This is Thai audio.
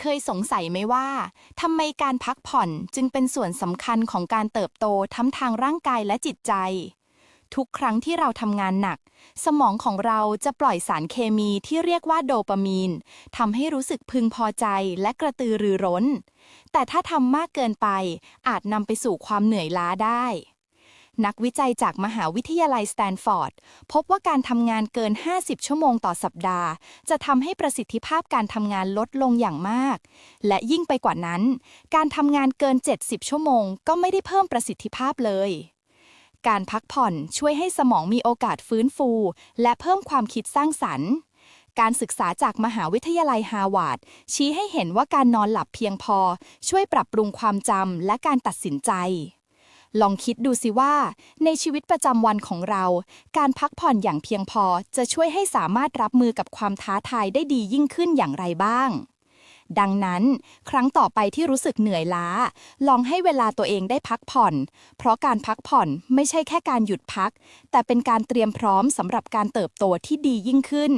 เคยสงสัยไหมว่าทำไมการพักผ่อนจึงเป็นส่วนสำคัญของการเติบโตทั้งทางร่างกายและจิตใจ ทุกครั้งที่เราทำงานหนัก สมองของเราจะปล่อยสารเคมีที่เรียกว่าโดปามีนทำให้รู้สึกพึงพอใจและกระตือรือร้น แต่ถ้าทำมากเกินไปอาจนำไปสู่ความเหนื่อยล้าได้ นักวิจัยจากมหาวิทยาลัยสแตนฟอร์ด พบว่าการทำงานเกิน 50 ชั่วโมงต่อสัปดาห์ จะทำให้ประสิทธิภาพการทำงานลดลงอย่างมาก และยิ่งไปกว่านั้น การทำงานเกิน 70 ชั่วโมง ก็ไม่ได้เพิ่มประสิทธิภาพเลย การพักผ่อนช่วยให้สมองมีโอกาสฟื้นฟู และเพิ่มความคิดสร้างสรรค์การศึกษาจากมหาวิทยาลัยฮาร์วาร์ดชี้ให้เห็นว่าการนอนหลับเพียงพอ ช่วยปรับปรุงความจำและการตัดสินใจ ลองคิดดูสิว่า ในชีวิตประจำวันของเรา การพักผ่อนอย่างเพียงพอจะช่วยให้สามารถรับมือกับความท้าทายได้ดียิ่งขึ้นอย่างไรบ้าง ดังนั้น ครั้งต่อไปที่รู้สึกเหนื่อยล้า ลองให้เวลาตัวเองได้พักผ่อน เพราะการพักผ่อนไม่ใช่แค่การหยุดพัก แต่เป็นการเตรียมพร้อมสำหรับการเติบโตที่ดียิ่งขึ้น